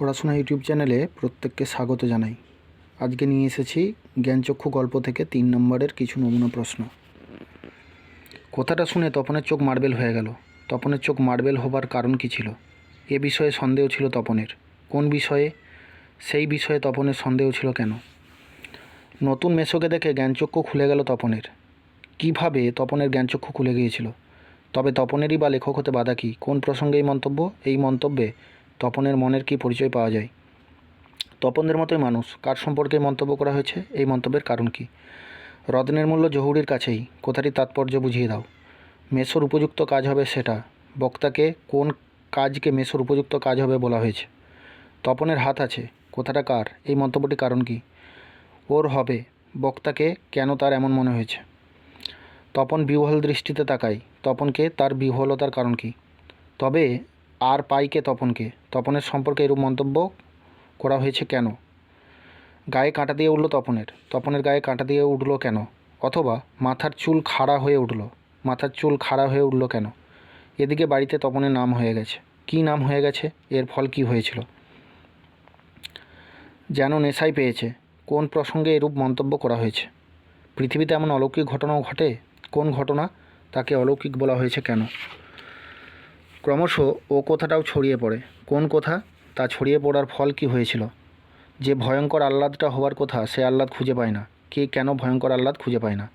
পড়াশোনা ইউটিউব চ্যানেলে প্রত্যেককে স্বাগত জানাই। আজকে নিয়ে এসেছি জ্ঞানচক্ষু গল্প থেকে তিন নম্বরের কিছু নমুনা প্রশ্ন। কথাটা শুনে তপনের চোখ মার্বেল হয়ে গেল। তপনের চোখ মার্বেল হবার কারণ কী ছিল? এ বিষয়ে সন্দেহ ছিল তপনের। কোন বিষয়ে? সেই বিষয়ে তপনের সন্দেহ ছিল কেন? নতুন মেসোকে দেখে জ্ঞানচক্ষু খুলে গেল তপনের। কীভাবে তপনের জ্ঞানচক্ষু খুলে গিয়েছিল? তবে তপনেরই বা লেখক হতে বাধা কী? কোন প্রসঙ্গে এই মন্তব্য? এই মন্তব্যে তপনের মনের কী পরিচয় পাওয়া যায়? তপনদের মতোই মানুষ। কার সম্পর্কে মন্তব্য করা হয়েছে? এই মন্তব্যের কারণ কী? রত্নের মূল্য জহুরির কাছেই। কথাটির তাৎপর্য বুঝিয়ে দাও। মেসোর উপযুক্ত কাজ হবে সেটা। বক্তাকে কোন কাজকে মেসোর উপযুক্ত কাজ হবে বলা হয়েছে। তপনের হাত আছে। কথাটা কার? এই মন্তব্যটি কারণ কী? ওর হবে। বক্তাকে কেন তার এমন মনে হয়েছে? তপন বিহ্বল দৃষ্টিতে তাকায়। তপনকে তার বিহ্বলতার কারণ কী? তবে আর পাইকে তপনকে? তপনের সম্পর্কে এরূপ মন্তব্য করা হয়েছে কেন? গায়ে কাঁটা দিয়ে উঠল তপনের। তপনের গায়ে কাঁটা দিয়ে উঠল কেন? অথবা মাথার চুল খাড়া হয়ে উঠল? মাথার চুল খাড়া হয়ে উঠল কেন? এদিকে বাড়িতে তপনের নাম হয়ে গেছে। কী নাম হয়ে গেছে? এর ফল কী হয়েছিল? যেন নেশাই পেয়েছে। কোন প্রসঙ্গে এরূপ মন্তব্য করা হয়েছে? পৃথিবীতে এমন অলৌকিক ঘটনাও ঘটে? কোন ঘটনা তাকে অলৌকিক বলা হয়েছে কেন? ক্রমশ ও কথাটাও ছড়িয়ে পড়ে। কোন কথা? তা ছড়িয়ে পড়ার ফল কি হয়েছিল? যে ভয়ঙ্কর আহ্লাদটা হওয়ার কথা, সে আহ্লাদ খুঁজে পায় না। কে কেন ভয়ঙ্কর আহ্লাদ খুঁজে পায় না?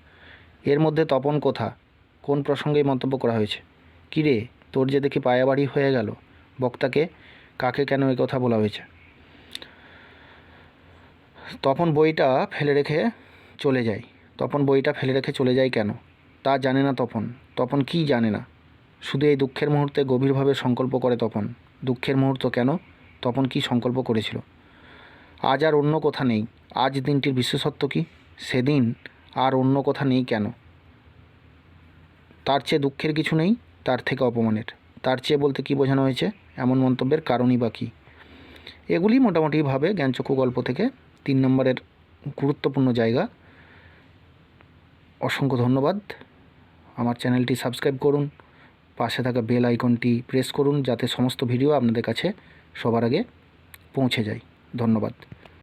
এর মধ্যে তপন কথা, কোন প্রসঙ্গে মন্তব্য করা হয়েছে? কিরে তোর যে দেখি পায়াবাড়ি হয়ে গেল। বক্তাকে কাকে কেন এ কথা বলা হয়েছে? তপন বইটা ফেলে রেখে চলে যায়। তপন বইটা ফেলে রেখে চলে যায় কেন? তা জানে না তপন। তপন কি জানে না? শুধু এই দুঃখের মুহূর্তে গভীরভাবে সংকল্প করে তপন। দুঃখের মুহূর্ত কেন? তপন কি সংকল্প করেছিল? আজ আর অন্য কথা নেই। আজ দিনটির বিশেষত্ব কি? সেদিন আর অন্য কথা নেই কেন? তার চেয়ে দুঃখের কিছু নেই, তার থেকে অপমানের। তার চেয়ে বলতে কি বোঝানো হয়েছে? এমন মন্তব্যের কারণই বা কী? এগুলি মোটামুটিভাবে জ্ঞানচক্ষু গল্প থেকে তিন নম্বরের গুরুত্বপূর্ণ জায়গা। অসংখ্য ধন্যবাদ। আমার চ্যানেলটি সাবস্ক্রাইব করুন। পাশে থাকা বেল আইকনটি প্রেস করুন যাতে সমস্ত ভিডিও আপনাদের কাছে সবার আগে পৌঁছে যায়। ধন্যবাদ।